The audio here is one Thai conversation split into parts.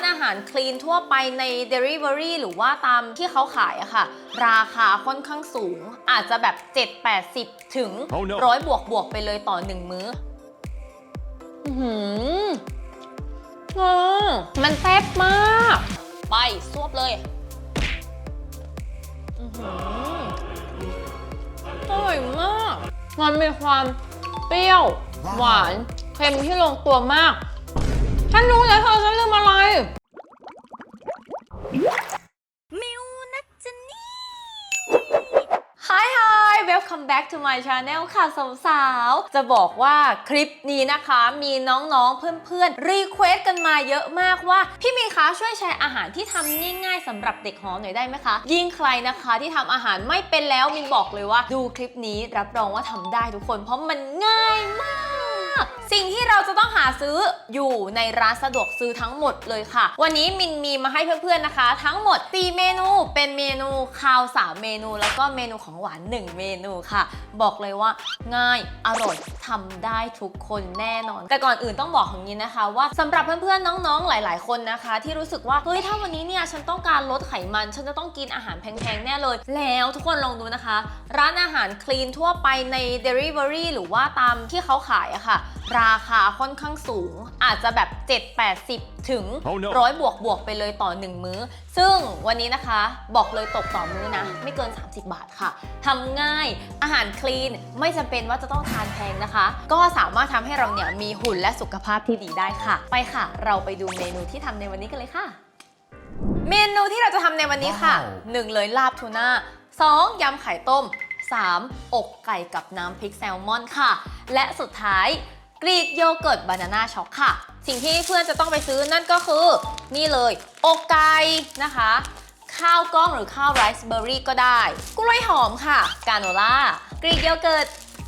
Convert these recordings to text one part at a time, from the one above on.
านอาหารคลีนทั่วไปใน Delivery หรือว่าตามที่เขาขายอะค่ะ ราคาค่อนข้างสูง อาจจะแบบ 7-80 ถึง Oh no ร้อยบวกบวกๆไปเลยต่อหนึ่งมื้ออื้อหืออ่ามันแซ่บมาก ไปซวบเลยอื้อหืออร่อยมาก มันมีความเปรี้ยว หวาน เค็มที่ลงตัวมาก ฉันรู้แล้วเธอฉันลืมอะไรมิวนัจนี Hi Hi Welcome back to my channel ค่ะสาวๆ จะบอกว่าคลิปนี้นะคะมีน้องๆ เพื่อนๆ รีเควสกันมาเยอะมากว่า พี่มีคะช่วยแชร์อาหารที่ทำง่ายๆสำหรับเด็กหอหน่อยได้ไหมคะ ยิ่งใครนะคะที่ทำอาหารไม่เป็นแล้วมินบอกเลยว่า ดูคลิปนี้รับรองว่าทำได้ทุกคนเพราะมันง่ายมาก สิ่งที่เราจะต้องหาซื้ออยู่ในร้านสะดวกซื้อทั้งหมดเลยค่ะ วันนี้มินมีมาให้เพื่อนๆนะคะ ทั้งหมด 4 เมนูเป็นเมนูคาว 3 เมนูแล้วก็เมนูของหวาน 1 เมนูค่ะ บอกเลยว่าง่ายอร่อยทำได้ทุกคนแน่นอน แต่ก่อนอื่นต้องบอกอย่างนี้นะคะ ว่าสำหรับเพื่อนๆน้องๆหลาย ๆ คนนะคะ ที่รู้สึกว่าเฮ้ยถ้าวันนี้เนี่ยฉันต้องการลดไขมัน ฉันจะต้องกินอาหารแพงๆแน่เลย แล้วทุกคนลองดูนะคะ ร้านอาหารคลีนทั่วไปใน Delivery หรือว่าตามที่เขาขายอะค่ะ ราคาค่อนข้างสูง อาจจะแบบ 7-80 ถึง Oh no ร้อยบวกบวกๆไปเลยต่อ 1 มื้อ ซึ่งวันนี้นะคะบอกเลยตกต่อมื้อนะ ไม่เกิน 30 บาทค่ะทำง่ายอาหารคลีนไม่จำเป็นว่าจะต้องทานแพงนะคะ ก็สามารถทำให้เราเนี่ยมีหุ่นและสุขภาพที่ดีได้ค่ะ ไปค่ะ เราไปดูเมนูที่ทำในวันนี้กันเลยค่ะ เมนูที่เราจะทำในวันนี้ค่ะว้าว1เลยลาบทูน่า 2. ยำไข่ต้ม 3. อกไก่กับน้ำพริกแซลมอนค่ะ และสุดท้าย กรีกโยเกิร์ตบานาน่าช็อกค่ะ สิ่งที่เพื่อนจะต้องไปซื้อนั่นก็คือ นี่เลยอกไก่นะคะ ข้าวกล้องหรือข้าวไรซ์เบอร์รี่ก็ได้ กล้วยหอมค่ะ กาโนล่ากรีกโยเกิร์ต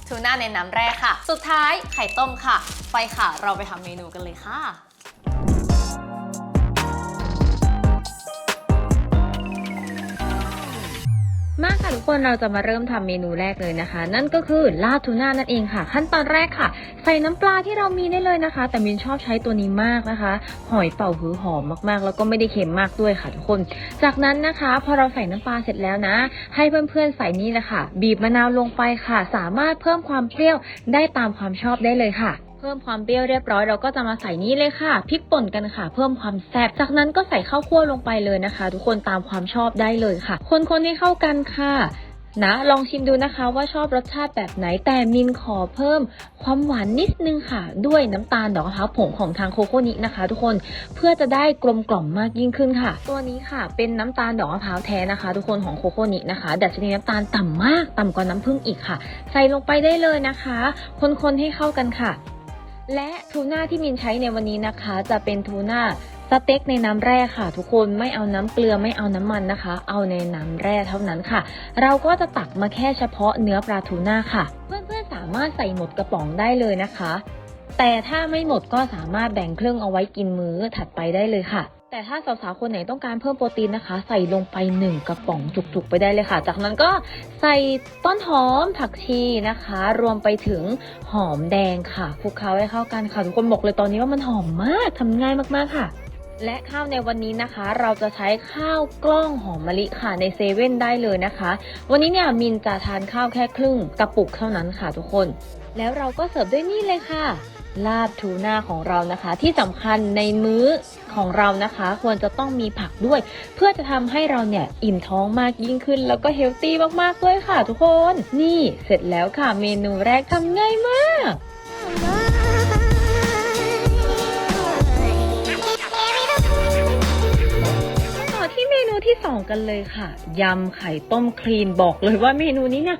ทูน่าในน้ำแร่ค่ะ สุดท้ายไข่ต้มค่ะ ไปค่ะ เราไปทำเมนูกันเลยค่ะ มากค่ะทุกคนเราจะมาเริ่มทำเมนูแรกเลยนะคะ นั่นก็คือลาบทูน่านั่นเองค่ะ ขั้นตอนแรกค่ะ ใส่น้ำปลาที่เรามีได้เลยนะคะ แต่มินชอบใช้ตัวนี้มากนะคะ หอยเป่าหือหอมมากๆ แล้วก็ไม่ได้เค็มมากด้วยค่ะทุกคน จากนั้นนะคะ พอเราใส่น้ำปลาเสร็จแล้วนะ ให้เพื่อนๆใส่นี่แหละค่ะ บีบมะนาวลงไปค่ะ สามารถเพิ่มความเปรี้ยวได้ตามความชอบได้เลยค่ะ พิ่มความเปรี้ยวเรียบร้อยเราก็จะมาใส่นี่เลยค่ะพริกป่นกันค่ะ เพิ่มความแซ่บจากนั้นก็ใส่ข้าวคั่วลงไปเลยนะคะ ทุกคนตามความชอบได้เลยค่ะ คนๆให้เข้ากันค่ะนะลองชิมดูนะคะว่าชอบรสชาติแบบไหนแต่มินขอเพิ่มความหวานนิดนึงค่ะ ด้วยน้ำตาลดอกมะพร้าวผงของทางโคโค่นินะคะ ทุกคนเพื่อจะได้กลมกล่อมมากยิ่งขึ้นค่ะ ตัวนี้ค่ะ เป็นน้ำตาลดอกมะพร้าวแท้นะคะ ทุกคนของโคโค่นินะคะดัชนีน้ำตาลต่ำมากต่ำกว่าน้ำผึ้งอีกค่ะ ใส่ลงไปได้เลยนะคะ คนๆให้เข้ากันค่ะ และทูน่าที่มินใช้ในวันนี้นะคะ จะเป็นทูน่าสเต็กในน้ำแร่ค่ะ ทุกคนไม่เอาน้ำเกลือไม่เอาน้ำมันนะคะ เอาในน้ำแร่เท่านั้นค่ะ เราก็จะตักมาแค่เฉพาะเนื้อปลาทูน่าค่ะ เพื่อนๆสามารถใส่หมดกระป๋องได้เลยนะคะ แต่ถ้าไม่หมดก็สามารถแบ่งครึ่งเอาไว้กินมื้อถัดไปได้เลยค่ะ แต่ถ้าสาวๆคนไหนต้องการเพิ่มโปรตีนนะคะ ใส่ลงไปหนึ่งกระป๋องจุกๆไปได้เลยค่ะ จากนั้นก็ใส่ต้นหอมผักชีนะคะ รวมไปถึงหอมแดงค่ะคลุกเคล้าให้เข้ากันค่ะ ทุกคนบอกเลยตอนนี้ว่ามันหอมมากทำง่ายมากๆค่ะและข้าวในวันนี้นะคะ เราจะใช้ข้าวกล้องหอมมะลิค่ะในเซเว่นได้เลยนะคะ วันนี้เนี่ยมินจะทานข้าวแค่ครึ่งกระปุกเท่านั้นค่ะทุกคน แล้วเราก็เสิร์ฟด้วยนี่เลยค่ะ ลาบทูน่าของเรานะคะ ที่สำคัญในมื้อของเรานะคะ ควรจะต้องมีผักด้วย เพื่อจะทำให้เราเนี่ยอิ่มท้องมากยิ่งขึ้น แล้วก็เฮลตี้มากๆด้วยค่ะทุกคน นี่เสร็จแล้วค่ะเมนูแรกทำง่ายมาก ที่เมนูที่2กันเลยค่ะยำไข่ต้มคลีนบอกเลยว่าเมนูนี้เนี่ย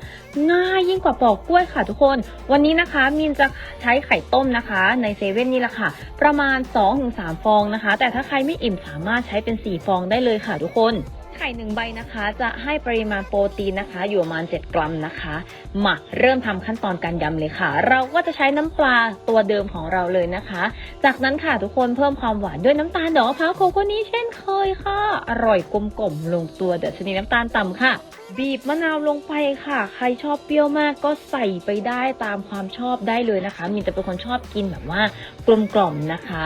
ง่ายยิ่งกว่าปอกกล้วยค่ะทุกคน วันนี้นะคะมินจะใช้ไข่ต้มนะคะ ในเซเว่นนี่แหละค่ะ ประมาณ 2-3 ฟองนะคะ แต่ถ้าใครไม่อิ่มสามารถใช้เป็น 4 ฟองได้เลยค่ะทุกคน ข่หนึ่งใบนะคะ จะให้ปริมาณโปรตีนนะคะ อยู่ประมาณ 7 กรัมนะคะ มาเริ่มทำขั้นตอนการยำเลยค่ะ เราก็จะใช้น้ำปลาตัวเดิมของเราเลยนะคะ จากนั้นค่ะทุกคนเพิ่มความหวานด้วยน้ำตาลดอกมะพร้าวโคโค่นี้เช่นเคยค่ะ อร่อยกลมกล่อมลงตัวเดชนีน้ำตาลต่ำค่ะบีบมะนาวลงไปค่ะ ใครชอบเปรี้ยวมากก็ใส่ไปได้ตามความชอบได้เลยนะคะมินจะเป็นคนชอบกินแบบว่ากลมกล่อมนะคะ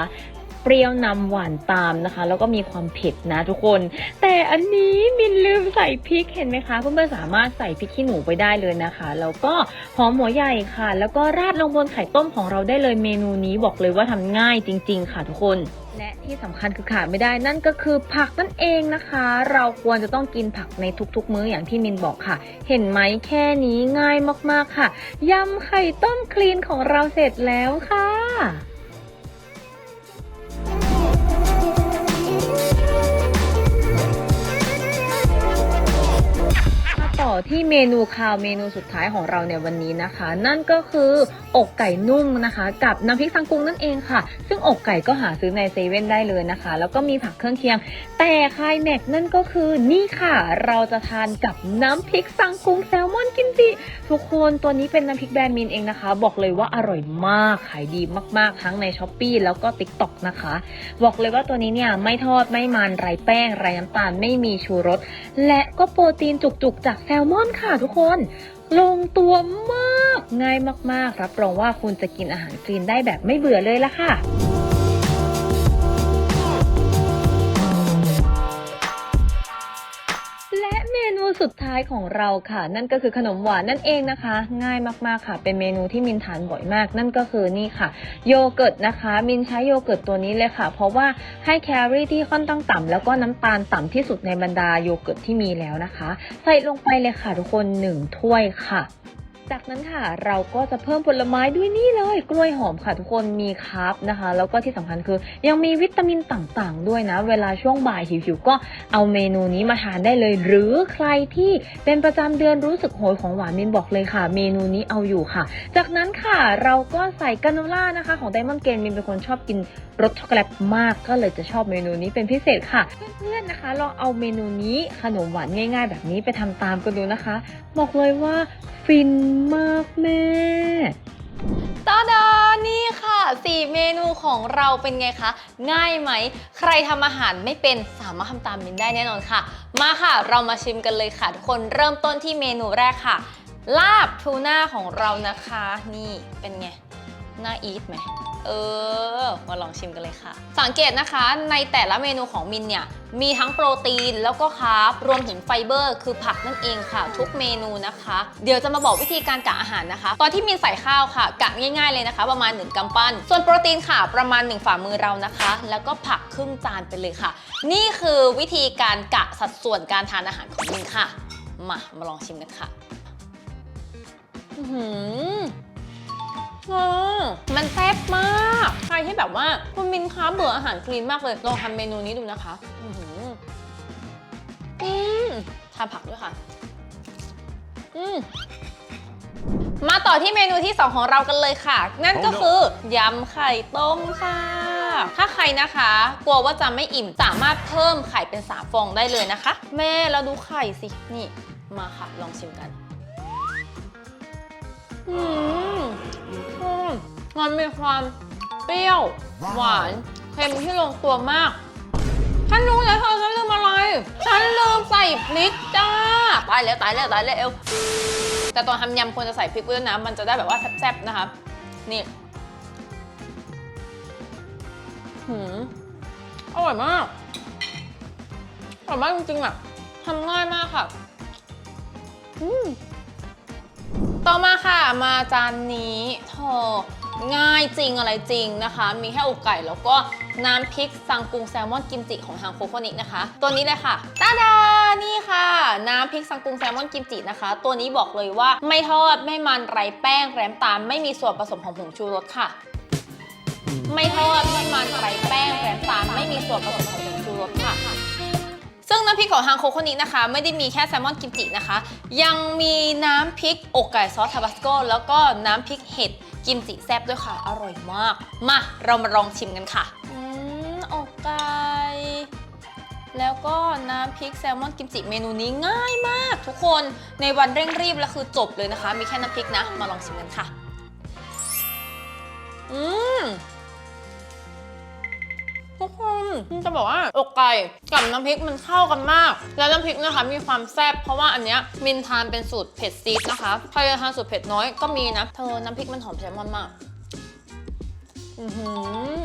เปรี้ยวนำหวานตามนะคะ แล้วก็มีความเผ็ดนะทุกคน แต่อันนี้มินลืมใส่พริกเห็นไหมคะเพื่อนๆสามารถใส่พริกขี้หนูไปได้เลยนะคะแล้วก็หอมหัวใหญ่ค่ะ แล้วก็ราดลงบนไข่ต้มของเราได้เลยเมนูนี้บอกเลยว่าทำง่ายจริง ๆ ค่ะทุกคนและที่สำคัญคือขาดไม่ได้นั่นก็คือผักนั่นเองนะคะ เราควรจะต้องกินผักในทุกๆ มื้ออย่างที่มินบอกค่ะ เห็นไหมแค่นี้ง่ายมากๆค่ะยำไข่ต้มคลีนของเราเสร็จแล้วค่ะ ที่เมนูคาวเมนูสุดท้ายของเราในวันนี้นะคะ นั่นก็คืออกไก่นุ่มนะคะ กับน้ำพริกซังกุงนั่นเองค่ะ ซึ่งอกไก่ก็หาซื้อในเซเว่นได้เลยนะคะ แล้วก็มีผักเครื่องเคียง แต่คายแม็กนั่นก็คือนี่ค่ะ เราจะทานกับน้ำพริกซังกุงแซลมอนกิมจิทุกคนตัวนี้เป็นน้ำพริกแบรนด์มินเองนะคะ บอกเลยว่าอร่อยมากขายดีมากๆ ทั้งในช้อปปีแล้วก็ t ิ k t o k นะคะ บอกเลยว่าตัวนี้เนี่ยไม่ทอดไม่มันไรแป้งไรน้ำตาลไม่มีชูรสและก็โปรตีนจุกๆจากแซลมอนค่ะทุกคน ลงตัวมาก ง่ายมากๆ รับรองว่าคุณจะกินอาหารจีนได้แบบไม่เบื่อเลยละค่ะ สุดท้ายของเราค่ะ นั่นก็คือขนมหวานนั่นเองนะคะ ง่ายมากๆค่ะ เป็นเมนูที่มินทานบ่อยมาก นั่นก็คือนี่ค่ะ โยเกิร์ตนะคะ มินใช้โยเกิร์ตตัวนี้เลยค่ะ เพราะว่าให้แคลอรี่ที่ค่อนข้างต่ำแล้วก็น้ำตาลต่ำที่สุดในบรรดาโยเกิร์ตที่มีแล้วนะคะ ใส่ลงไปเลยค่ะทุกคนหนึ่งถ้วยค่ะ จากนั้นค่ะเราก็จะเพิ่มผลไม้ด้วยนี่เลย กล้วยหอมค่ะทุกคนมีคาร์บนะคะ แล้วก็ที่สำคัญคือ ยังมีวิตามินต่างๆ ด้วยนะ เวลาช่วงบ่ายหิวๆก็เอาเมนูนี้มาทานได้เลย หรือใครที่เป็นประจำเดือนรู้สึกโหยของหวานมินบอกเลยค่ะ เมนูนี้เอาอยู่ค่ะ จากนั้นค่ะเราก็ใส่กาโนล่านะคะ ของไดมอนด์เกนมินเป็นคนชอบกินรสช็อกโกแลตมากก็เลยจะชอบเมนูนี้เป็นพิเศษค่ะ เพื่อนๆนะคะลองเอาเมนูนี้ขนมหวานง่าย ๆ แบบนี้ไปทำตามกันดูนะคะ บอกเลยว่าฟินมากแม่ตาดานี่ค่ะ 4 เมนูของเราเป็นไงคะ ง่ายไหม ใครทำอาหารไม่เป็นสามารถทำตามมินได้แน่นอนค่ะ มาค่ะ เรามาชิมกันเลยค่ะทุกคนเริ่มต้นที่เมนูแรกค่ะ ลาบทูน่าของเรานะคะ นี่เป็นไง น่าอีทไหม เออ มาลองชิมกันเลยค่ะ สังเกตนะคะในแต่ละเมนูของมินเนี่ย มีทั้งโปรตีนแล้วก็คาร์บรวมถึงไฟเบอร์ คือผักนั่นเองค่ะ ทุกเมนูนะคะ เดี๋ยวจะมาบอกวิธีการกะอาหารนะคะ ตอนที่มินใส่ข้าวค่ะ กะง่ายๆเลยนะคะ ประมาณ 1กำปั้น ส่วนโปรตีนค่ะประมาณ 1 ฝ่ามือเรานะคะ แล้วก็ผักครึ่งจานไปเลยค่ะ นี่คือวิธีการกะสัดส่วนการทานอาหารของมินค่ะ มามาลองชิมกันค่ะ อือหือ มันแซ่บมาก ใครที่แบบว่าคุณมินคะเบื่ออาหารคลีนมากเลยลองทำเมนูนี้ดูนะคะ อือหืออืมทาผักด้วยค่ะ อืมมาต่อที่เมนูที่ 2 ของเรากันเลยค่ะ นั่นก็คือยำไข่ต้มค่ะ ถ้าใครนะคะ กลัวว่าจะไม่อิ่มสามารถเพิ่มไข่เป็น 3 ฟองได้เลยนะคะ แม่เราดูไข่สินี่มาค่ะ ลองชิมกัน อืมอื มมันมีความเปรี้ยว หวาน เค็มที่ลงตัวมาก ฉันรู้แล้วเธอฉันลืมอะไร ฉันลืมใส่พริกจ้า ตายแล้วตายแล้วตายแล้วแต่ตอนทำยำควรจะใส่พริกด้วยนะ มันจะได้แบบว่าแซ่บๆนะคะ นี่หืมอร่อยมากอร่อยมากจริงๆอะทำง่ายมากค่ะอืมต่อมาค่ะ มาจานนี้โธ่ ง่ายจริงอะไรจริงนะคะ มีแค่อกไก่แล้วก็น้ำพริกซังกุงแซลมอนกิมจิของทางโคโคนิกนะคะ ตัวนี้เลยค่ะตาดานี่ค่ะ น้ำพริกซังกุงแซลมอนกิมจินะคะ ตัวนี้บอกเลยว่าไม่ทอดไม่มันไรแป้งแรมตาลไม่มีส่วนผสมของผงชูรสค่ะ ไม่ทอดไม่มันไรแป้งแรมตาลไม่มีส่วนผสมของผงชูรสค่ะซึ่งน้ำพริกของทางโคโคนินะคะ ไม่ได้มีแค่แซลมอนกิมจินะคะ ยังมีน้ำพริกอกไก่ซอสทาบาสโกแล้วก็น้ำพริกเห็ด กิมจิแซ่บด้วยค่ะ อร่อยมาก มาเรามาลองชิมกันค่ะ อืมอกไก่แล้วก็น้ำพริกแซลมอนกิมจิเมนูนี้ง่ายมาก ทุกคนในวันเร่งรีบแล้วคือจบเลยนะคะ มีแค่น้ำพริกนะ มาลองชิมกันค่ะ อืม จะบอกว่าอกไก่กับน้ำพริกมันเข้ากันมาก แล้วน้ำพริกนะคะมีความแซ่บเพราะว่าอันเนี้ยมินทานเป็นสูตรเผ็ดซีดนะคะใครจะทานสูตรเผ็ดน้อยก็มีนะเธอน้ำพริกมันหอมแซลมอนมากอือหือ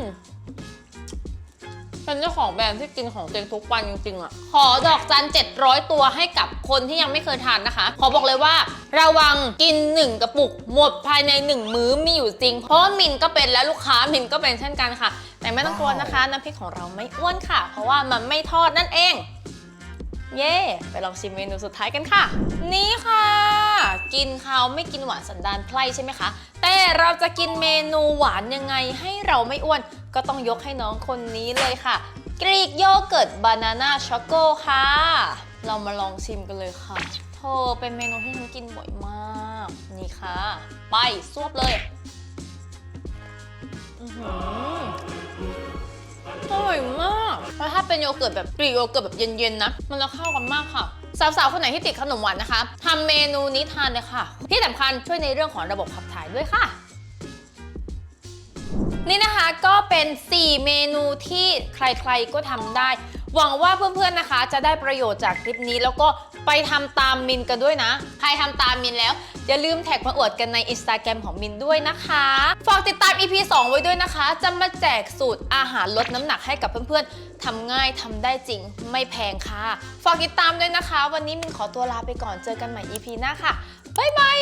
เป็นเจ้าของแบรนด์ที่กินของตัวเองทุกวันจริงๆอะ ขอดอกจัน 700 ตัวให้กับคนที่ยังไม่เคยทานนะคะ ขอบอกเลยว่า ระวังกิน 1 กระปุกหมดภายใน 1 มื้อมีอยู่จริง เพราะมินก็เป็นและลูกค้ามินก็เป็นเช่นกันค่ะ แต่ไม่ต้องกลัวนะคะน้ำพริกของเราไม่อ้วนค่ะ เพราะว่ามันไม่ทอดนั่นเอง เย่ไปลองชิมเมนูสุดท้ายกันค่ะ นี่ค่ะ กินข้าวไม่กินหวานสันดานไพร่ใช่ไหมคะ แต่เราจะกินเมนูหวานยังไงให้เราไม่อ้วน ก็ต้องยกให้น้องคนนี้เลยค่ะ กรีกโยเกิร์ตบานาน่าช็อกโกค่ะ เรามาลองชิมกันเลยค่ะเธอเป็นเมนูที่ฉันกินบ่อยมาก นี่ค่ะ ไปซวบเลย อือหือ อร่อยมากแล้วถ้าเป็นโยเกิร์ตแบบกรีกโยเกิร์ตแบบเย็นๆนะ มันจะเข้ากันมากค่ะ สาวๆ คนไหนที่ติดขนมหวานนะคะทำเมนูนี้ทานเลยค่ะ ที่สำคัญช่วยในเรื่องของระบบขับถ่ายด้วยค่ะนี่นะคะก็เป็น 4 เมนูที่ใครๆก็ทำได้ หวังว่าเพื่อนๆนะคะ จะได้ประโยชน์จากคลิปนี้ แล้วก็ไปทำตามมินกันด้วยนะ ใครทำตามมินแล้ว อย่าลืมแท็กมาอวดกันใน Instagram ของมินด้วยนะคะ ฝากติดตาม EP 2 ไว้ด้วยนะคะ จะมาแจกสูตรอาหารลดน้ำหนักให้กับเพื่อนๆทำง่ายทำได้จริง ไม่แพงค่ะ ฝากติดตามด้วยนะคะ วันนี้มินขอตัวลาไปก่อนเจอกันใหม่ EP หน้าค่ะบ๊ายบาย